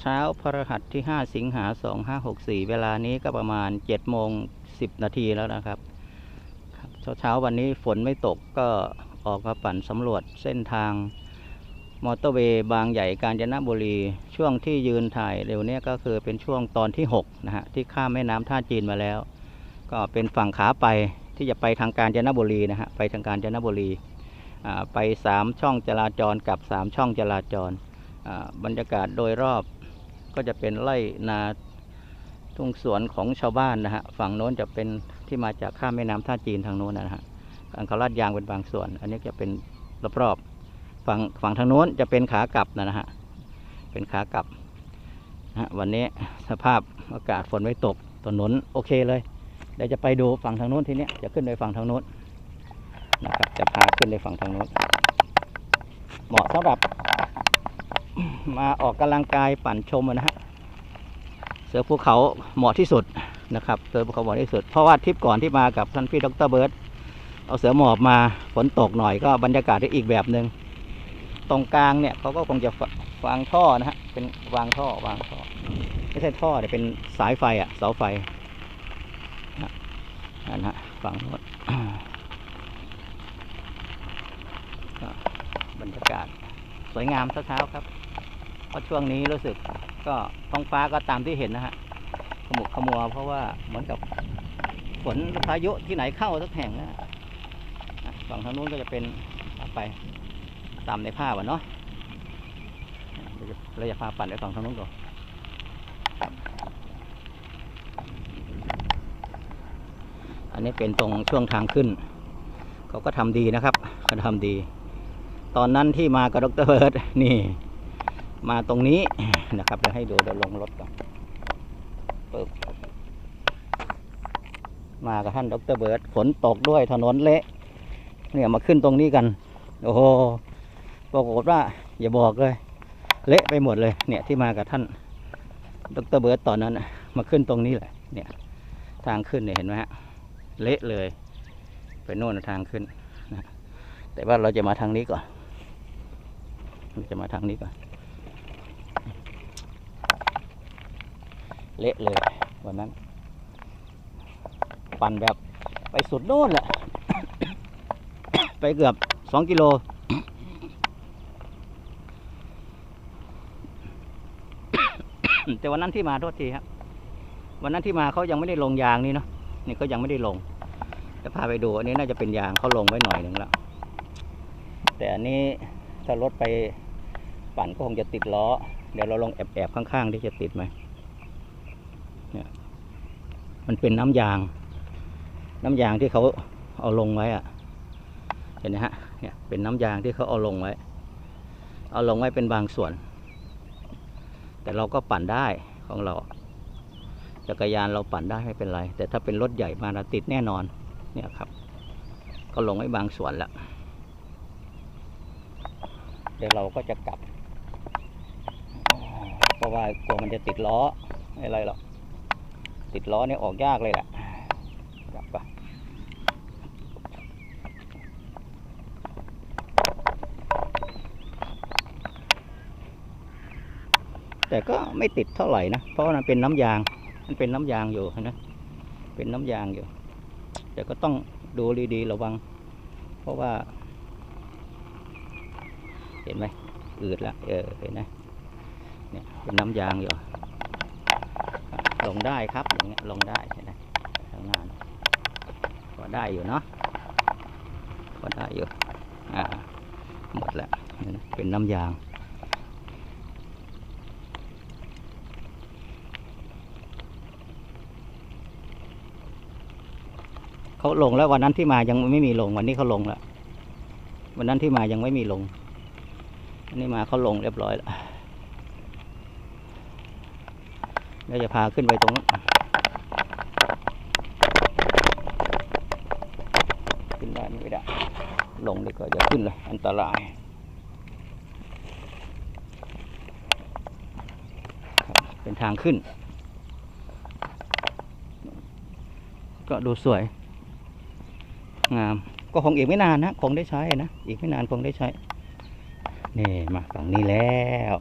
เช้าพฤหัสที่ 5 สิงหา 2564 เวลานี้ก็ประมาณ7โมง10 นาทีแล้วนะครับเช้าเช้าวันนี้ฝนไม่ตกก็ออกมาปั่นสำรวจเส้นทางมอเตอร์เวย์บางใหญ่กาญจนบุรี ช่วงที่ยืนถ่ายเร็วเนี้ก็คือเป็นช่วงตอนที่ 6 นะฮะ ที่ข้ามแม่น้ำท่าจีนมาแล้ว ก็เป็นฝั่งขาไปที่จะไปทางกาญจนบุรีนะฮะ ไปทางกาญจนบุรีไป 3 ช่องจราจรกับ 3 ช่องจราจรบรรยากาศโดยรอบ ก็จะเป็นไร่นาทุ่งสวนของชาวบ้านนะฮะฝั่งโน้นจะเป็นที่มาจากข้ามแม่น้ำท่าจีนทางโน้นนะฮะอังคาราดยางเป็นบางส่วน อันนี้จะเป็นรอบๆฝั่งฝั่งทางโน้นจะเป็นขากลับนะฮะเป็นขากลับนะฮะวันนี้สภาพอากาศฝนไม่ตกถนนโอเคเลยเดี๋ยวจะไปดูฝั่งทางโน้นทีเนี้ยจะขึ้นไปฝั่งทางโน้นนะครับจะพาขึ้นไปฝั่งทางโน้นเหมาะสำหรับ มาออกกำลังกายปั่นชมนะฮะเสือภูเขาเหมาะที่สุดนะครับเสือภูเขาเหมาะที่สุด เพราะว่าทริปก่อนที่มากับท่านพี่ดรเบิร์ตเอาเสือหมอบมาฝนตกหน่อยก็บรรยากาศได้อีกแบบหนึ่งตรงกลางเนี่ยเขาก็คงจะวางท่อนะฮะเป็นวางท่อวางท่อไม่ใช่ท่อแต่เป็นสายไฟอะ่ะเสาไฟนะนั่นฮะฝั่งโน้นบรรยากาศ สวยงามเช้าๆครับ เพราะช่วงนี้รู้สึกก็ท้องฟ้าก็ตามที่เห็นนะฮะขมุกขมัวเพราะว่าเหมือนกับฝนพายุที่ไหนเข้าสักแห่งนะฝั่งทางนู้นก็จะเป็นไปตามในภาพอะเนาะเราจะพาปั่นไปฝั่งทางนู้นก่อนอันนี้เป็นตรงช่วงทางขึ้น เขาก็ทำดีนะครับเขาทำดี ตอนนั้นที่มากับดรเบิร์ตนี่ มาตรงนี้นะครับเดี๋ยวให้ดูเดี๋ยวลงรถก่อนปึ๊บมากับท่านดรเบิร์ตฝนตกด้วยถนนเละเนี่ยมาขึ้นตรงนี้กัน โอ้โหปรากฏว่าอย่าบอกเลย เละไปหมดเลย เนี่ยที่มากับท่านดรเบิร์ตตอนนั้นมาขึ้นตรงนี้แหละเนี่ยทางขึ้นเนี่ยเห็นไหมฮะเละเลย ไปโน่นทางขึ้นนะแต่ว่าเราจะมาทางนี้ก่อน จะมาทางนี้ก่อน เละเลยวันนั้น ปั่นแบบไปสุดโน่นแหละ ไปเกือบสองกิโลแต่วันนั้นที่มาโทษทีครับ วันนั้นที่มาเขายังไม่ได้ลงยางนี่เนาะนี่เขายังไม่ได้ลงจะพาไปดูอันนี้น่าจะเป็นยางเขาลงไว้หน่อยหนึ่งแล้ว แต่อันนี้ถ้ารถไปปั่นก็คงจะติดล้อ เดี๋ยวเราลองแอบๆข้างๆที่จะติดไหม เนี่ยมันเป็นน้ำยาง น้ำยางที่เขาเอาลงไว้อะเห็นไหมฮะเนี่ยเป็นน้ำยางที่เขาเอาลงไว้ เอาลงไว้เป็นบางส่วน แต่เราก็ปั่นได้ของเราจักรยานเราปั่นได้ไม่เป็นไร แต่ถ้าเป็นรถใหญ่มาราติดแน่นอนเนี่ยครับ ก็ลงไว้บางส่วนแล้วเดี๋ยวเราก็จะกลับเพราะว่ากลัวมันจะติดล้อไม่อะไรหรอก ติดล้อเนี่ยออกยากเลยแหละกลับไปแต่ก็ไม่ติดเท่าไหร่นะ เพราะว่ามันเป็นน้ำยาง มันเป็นน้ำยางอยู่นะ เป็นน้ำยางอยู่ แต่ก็ต้องดูดีๆระวัง เพราะว่า เห็นไหมอืดละเออเห็นไหมเนี่ยเป็นน้ำยางอยู่ ลงได้ครับอย่างเงี้ยลงได้ใช่ไหมทางานก็ได้อยู่เนาะก็ได้อยู่อ่าหมดแล้วเห็นไหมเป็นน้ำยางเขาลงแล้ววันนั้นที่มายังไม่มีลงวันนี้เขาลงแล้ววันนั้นที่มายังไม่มีลงวันนี้มาเขาลงเรียบร้อยแล้ว เดี๋ยวจะพาขึ้นไปตรงนั้นขึ้นได้ไม่ได้ ลงดีกว่าอย่าขึ้นเลยอันตรายเป็นทางขึ้น ก็ดูสวย งาม ก็คงอีกไม่นานนะ คงได้ใช้นะ อีกไม่นานคงได้ใช้ นี่มาฝั่งนี้แล้ว